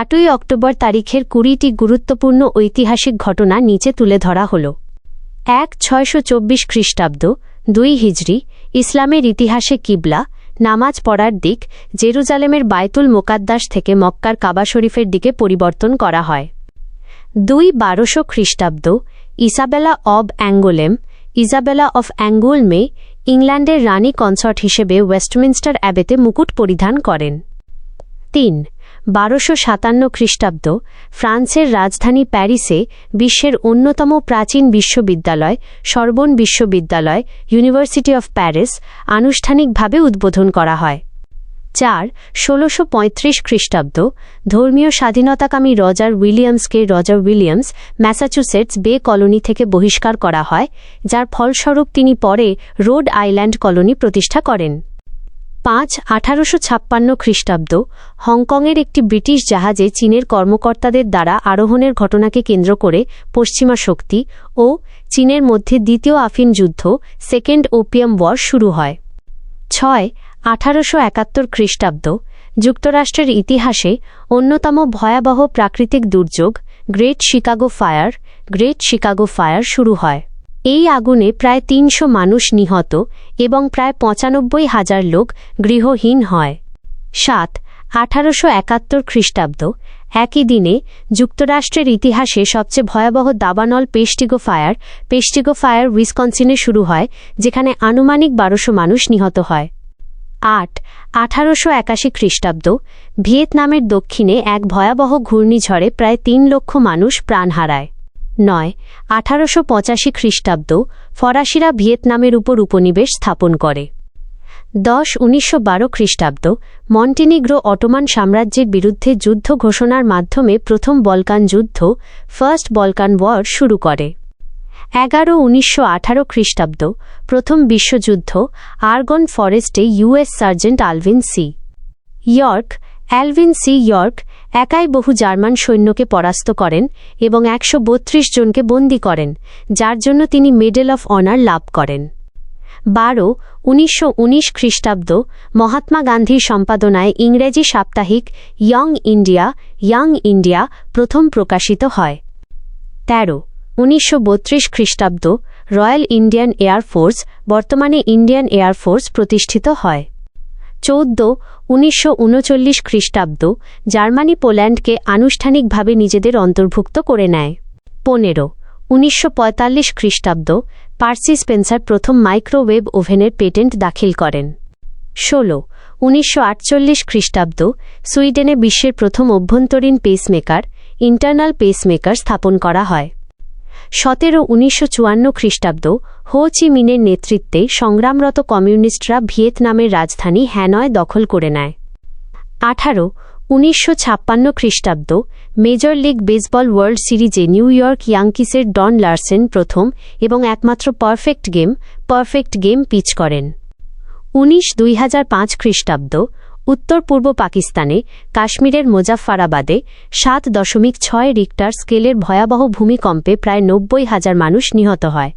আটই অক্টোবর তারিখের কুড়িটি গুরুত্বপূর্ণ ঐতিহাসিক ঘটনা নিচে তুলে ধরা হল। এক ছয়শো চব্বিশ খ্রিস্টাব্দ, দুই হিজরি, ইসলামের ইতিহাসে কিবলা, নামাজ পড়ার দিক, জেরুজালেমের বায়তুল মোকাদ্দাস থেকে মক্কার কাবা শরীফের দিকে পরিবর্তন করা হয়। দুই বারোশো খ্রিস্টাব্দ, Isabella of Angouleme Isabella of অ্যাঙ্গোলমে, ইংল্যান্ডের রানী কনসর্ট হিসেবে ওয়েস্টমিনস্টার অ্যাবেতে মুকুট পরিধান করেন। তিন, বারোশো সাতান্ন খ্রিস্টাব্দ, ফ্রান্সের রাজধানী প্যারিসে বিশ্বের অন্যতম প্রাচীন বিশ্ববিদ্যালয়, সর্বন বিশ্ববিদ্যালয়, ইউনিভার্সিটি অফ প্যারিস, আনুষ্ঠানিকভাবে উদ্বোধন করা হয়। চার, ষোলোশো পঁয়ত্রিশ খ্রিস্টাব্দ, ধর্মীয় স্বাধীনতাকামী Roger উইলিয়ামসকে Roger Williams, Massachusetts Bay Colony থেকে বহিষ্কার করা হয়, যার ফলস্বরূপ তিনি পরে রোড আইল্যান্ড কলোনি প্রতিষ্ঠা করেন। পাঁচ আঠারোশো ছাপ্পান্ন খ্রিস্টাব্দ হংকংয়ের একটি ব্রিটিশ জাহাজে চীনের কর্মকর্তাদের দ্বারা আরোহণের ঘটনাকে কেন্দ্র করে পশ্চিমা শক্তি ও চীনের মধ্যে দ্বিতীয় আফিন যুদ্ধ, সেকেন্ড ওপিয়াম ওয়ার শুরু হয়। ছয় আঠারোশো একাত্তর খ্রিস্টাব্দ যুক্তরাষ্ট্রের ইতিহাসে অন্যতম ভয়াবহ প্রাকৃতিক দুর্যোগ, Great Chicago Fire, Great Chicago Fire শুরু হয়। এই আগুনে প্রায় তিনশো মানুষ নিহত এবং প্রায় পঁচানব্বই হাজার লোক গৃহহীন হয়। সাত, আঠারোশো একাত্তর খ্রিস্টাব্দ, একই দিনে যুক্তরাষ্ট্রের ইতিহাসে সবচেয়ে ভয়াবহ দাবানল পেস্টিগো ফায়ার পেস্টিগো ফায়ার উইসকনসিনে শুরু হয়, যেখানে আনুমানিক বারোশো মানুষ নিহত হয়। আট, আঠারোশো একাশি খ্রিস্টাব্দ, ভিয়েতনামের দক্ষিণে এক ভয়াবহ ঘূর্ণিঝড়ে প্রায় তিন লক্ষ মানুষ প্রাণ হারায়। নয়, আঠারোশো পঁচাশি খ্রিস্টাব্দ ফরাসিরা ভিয়েতনামের উপর উপনিবেশ স্থাপন করে। দশ, উনিশশো বারো খ্রিস্টাব্দ মন্টিনিগ্রো অটোমান সাম্রাজ্যের বিরুদ্ধে যুদ্ধ ঘোষণার মাধ্যমে প্রথম বলকান যুদ্ধ, ফার্স্ট বলকান ওয়ার, শুরু করে। এগারো, উনিশশো আঠারো খ্রিস্টাব্দ প্রথম বিশ্বযুদ্ধ, Argonne ফরেস্টে US sergeant Alvin C. York Alvin C York একাই বহু জার্মান সৈন্যকে পরাস্ত করেন এবং একশ বত্রিশ জনকে বন্দী করেন, যার জন্য তিনি মেডেল অফ অনার লাভ করেন। বারো, উনিশশো উনিশ খ্রিস্টাব্দ, মহাত্মা গান্ধীর সম্পাদনায় ইংরেজি সাপ্তাহিক ইয়ং ইন্ডিয়া, ইয়াং ইন্ডিয়া প্রথম প্রকাশিত হয়। তেরো, উনিশশো বত্রিশ খ্রিস্টাব্দ, রয়্যাল ইন্ডিয়ান এয়ারফোর্স বর্তমানে ইন্ডিয়ান এয়ারফোর্স প্রতিষ্ঠিত হয়। চৌদ্দ, উনিশশো উনচল্লিশ খ্রিস্টাব্দ জার্মানি পোল্যান্ডকে আনুষ্ঠানিকভাবে নিজেদের অন্তর্ভুক্ত করে নেয়। পনেরো, উনিশশো পঁয়তাল্লিশ খ্রিস্টাব্দ পার্সি স্পেন্সার প্রথম মাইক্রোওয়েভ ওভেনের পেটেন্ট দাখিল করেন। ষোলো, উনিশশো আটচল্লিশ খ্রিস্টাব্দ সুইডেনে বিশ্বের প্রথম অভ্যন্তরীণ পেসমেকার, ইন্টারনাল পেসমেকার স্থাপন করা হয়। সতেরো উনিশশো চুয়ান্ন খ্রিস্টাব্দ, হো চি মিনের নেতৃত্বে সংগ্রামরত কমিউনিস্টরা ভিয়েতনামের রাজধানী হ্যানয় দখল করে নেয়। আঠারো উনিশশো ছাপ্পান্ন খ্রিস্টাব্দ, মেজর লিগ বেসবল ওয়ার্ল্ড সিরিজে নিউ ইয়র্ক ইয়াংকিসের ডন লার্সেন প্রথম এবং একমাত্র perfect game perfect game pitch করেন। উনিশ দুই হাজার পাঁচ খ্রিস্টাব্দ উত্তর পূর্ব পাকিস্তানে কাশ্মীরের মোজাফফারাবাদে সাত দশমিক ছয় রিক্টার স্কেলের ভয়াবহ ভূমিকম্পে প্রায় নব্বই হাজার মানুষ নিহত হয়।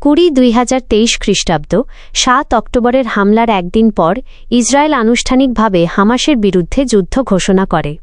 কুড়ি দুই হাজার তেইশ খ্রিস্টাব্দ, সাত অক্টোবরের হামলার একদিন পর ইসরায়েল আনুষ্ঠানিকভাবে হামাসের বিরুদ্ধে যুদ্ধ ঘোষণা করে।